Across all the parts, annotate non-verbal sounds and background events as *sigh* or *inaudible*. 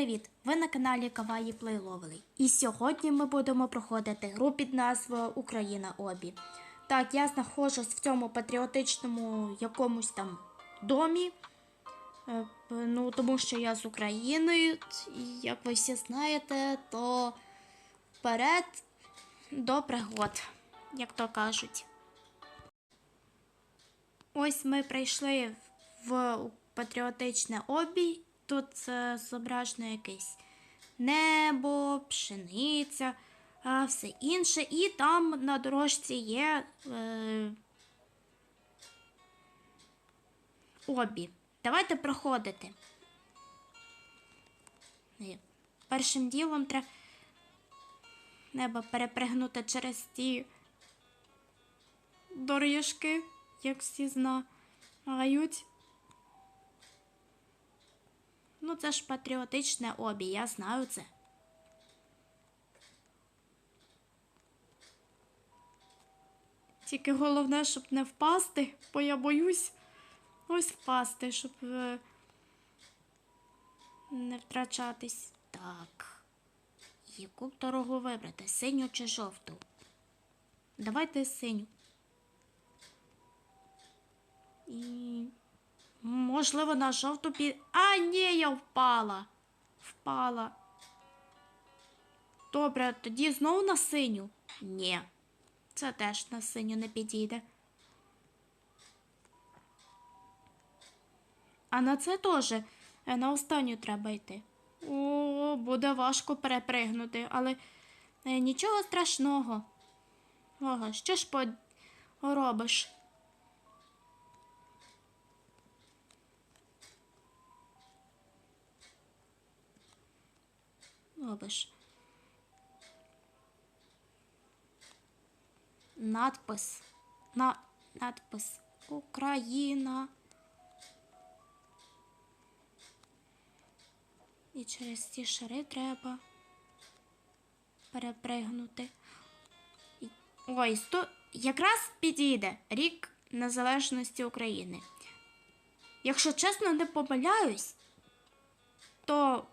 привіт! Ви на каналі Каваї Плейловелий. І сьогодні ми будемо проходити гру під назвою Україна Обі. Так, я знаходжусь в цьому патріотичному якомусь там домі. Е, Ну, тому що я з України, і як ви всі знаєте, то вперед до пригод, як то кажуть. Ось ми прийшли в патріотичне обій. Тут е, зображено якесь небо, пшениця, а все інше. І там на дорожці є е, обі. Давайте проходити. Першим ділом треба небо перепригнути через ті доріжки, як всі знають. Ну, це ж патріотичне обі, я знаю це. Тільки головне, щоб не впасти, бо я боюсь ось впасти, щоб е, не втрачатись. Так. Яку дорогу вибрати? Синю чи жовту? Давайте синю. І Можливо, на жовту пі... А, ні, я впала. Впала. Добре, тоді знову на синю. Ні. Це теж на синю не підійде. А на це теж е, на останню треба йти. О, буде важко перепригнути, але е, нічого страшного. Ого, що ж поробиш? Робиш? Надпис. На, надпис Україна. І через ці шари треба перепригнути. Ой, сто... якраз підійде рік незалежності України. Якщо чесно не помиляюсь, то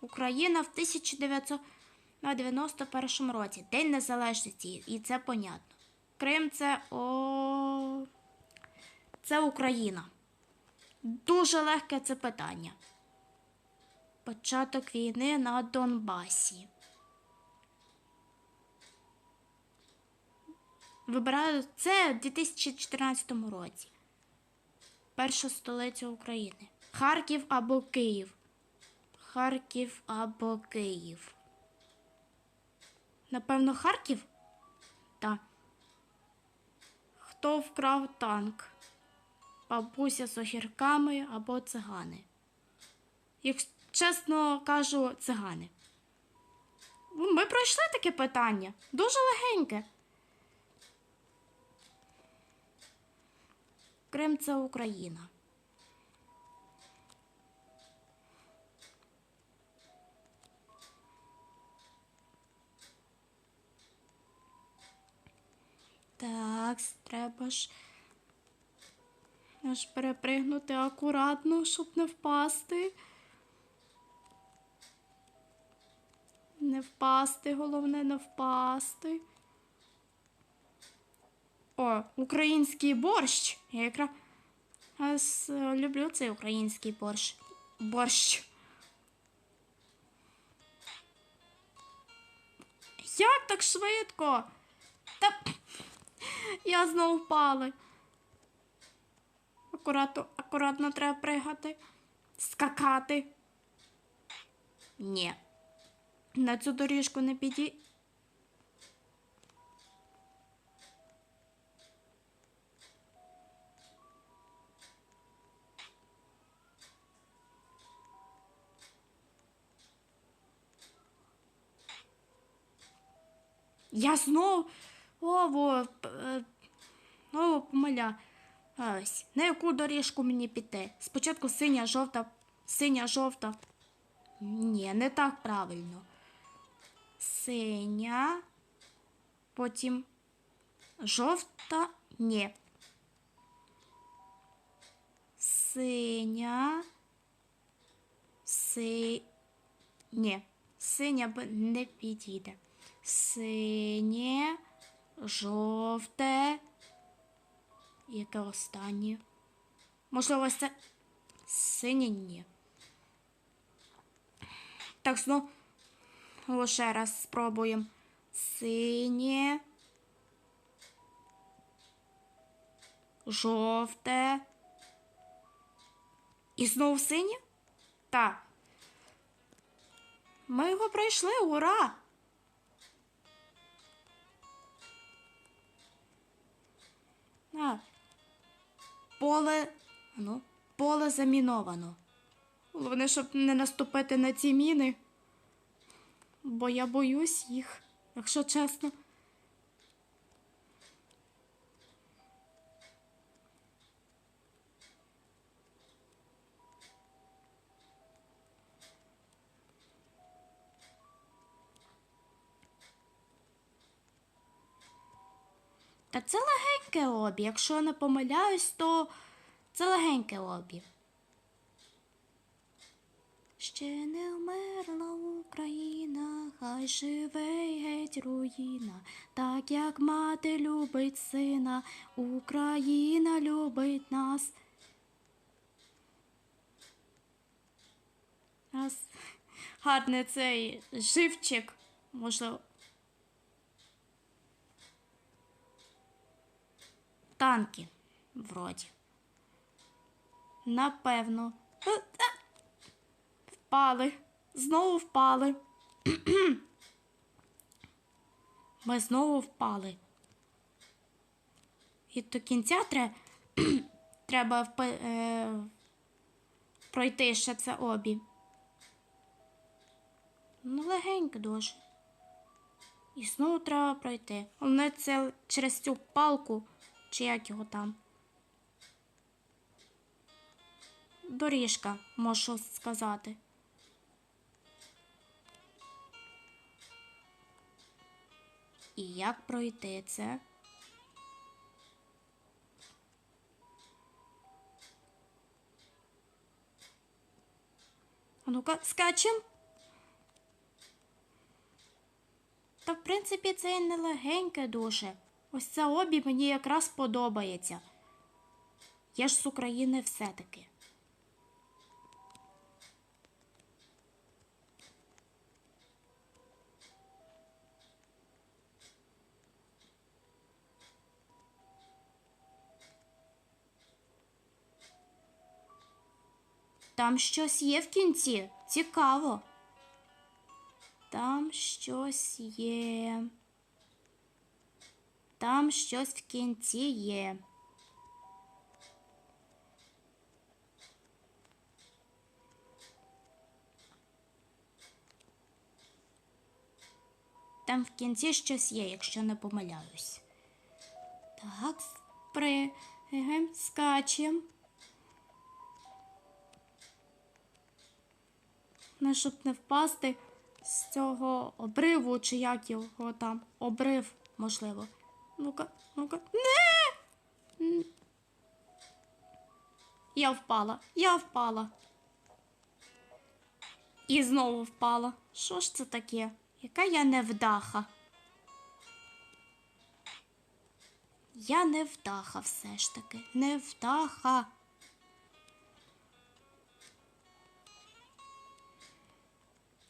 Україна в 1991 році, День Незалежності, і це понятно. Крим це о... це Україна. Дуже легке це питання. Початок війни на Донбасі. Вибираю це в 2014 році. Перша столиця України. Харків або Київ. Харків або Київ. Напевно, Харків? Так. Хто вкрав танк? Бабуся з огірками або цигани? Як чесно кажу, цигани. Ну, Ми пройшли таке питання. Дуже легеньке. Крим це Україна. Треба ж аж перепригнути акуратно, щоб не впасти. Не впасти, головне не впасти. О, український борщ. Я якраз люблю цей український борщ. Борщ. Як так швидко? Та я знову впала. Акуратно, акуратно треба пригати, скакати. Ні. На цю доріжку не піді. Я знову Ово, е, знову помиля. Ось, на яку доріжку мені піти? Спочатку синя, жовта, синя, жовта. Ні, не так правильно. Синя, потім жовта, ні. Синя, си, Ні, синя не підійде. Синє, жовте. Яке останнє? Можливо, це синє ні. Так, знову ще раз спробуємо. Синє. Жовте. І знову синє? Так. Ми його пройшли, ура! Поле. Ну, поле заміновано. Головне, щоб не наступити на ці міни. Бо я боюсь їх, якщо чесно. Та це легеньке обі. Якщо я не помиляюсь, то це легеньке обі. Ще не вмерла Україна, хай живе й геть руїна, так як мати любить сина, Україна любить нас. Нас гарний цей живчик, можливо. Танки, вроді. Напевно. Е, е. Впали. Знову впали. *clears throat* Ми знову впали. І до кінця тре... *clears throat* треба впи... е... пройти ще це обі. Ну, легенько дуже. І знову треба пройти. Головне це через цю палку, чи як його там. Доріжка, можу сказати. І як пройти це? А ну-ка, скачем. Та, в принципі, це і не легеньке дуже. Ось це обі мені якраз подобається. Я ж з України все-таки. Там щось є в кінці. Цікаво. Там щось є. Там щось в кінці є. Там в кінці щось є, якщо не помиляюсь. Так, спригаємо, скачемо. Ну, щоб не впасти з цього обриву, чи як його там. Обрив, можливо. Ну-ка, ну-ка. Не! Я впала, я впала. І знову впала. Що ж це таке? Яка я невдаха? Я невдаха все ж таки. Невдаха.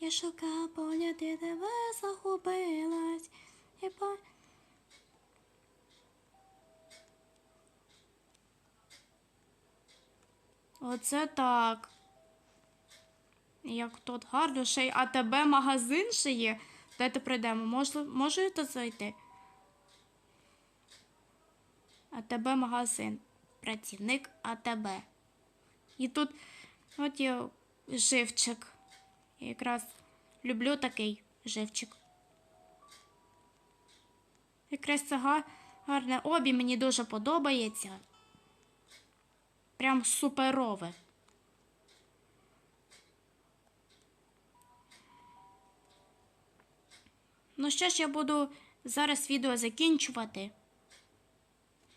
Я шукала поля, де тебе загубилась. І по... Оце так. Як тут гарно, ще й АТБ магазин ще є. Дайте прийдемо. Можу я тут зайти? АТБ магазин. Працівник АТБ. І тут от є живчик. Я якраз люблю такий живчик. Якраз це гарне обі мені дуже подобається. Прям суперове. Ну що ж, я буду зараз відео закінчувати,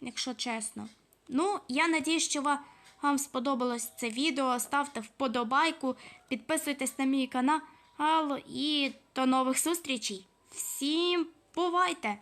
якщо чесно. Ну, я надіюсь, що вам сподобалось це відео. Ставте вподобайку, підписуйтесь на мій канал, і до нових зустрічей. Всім бувайте!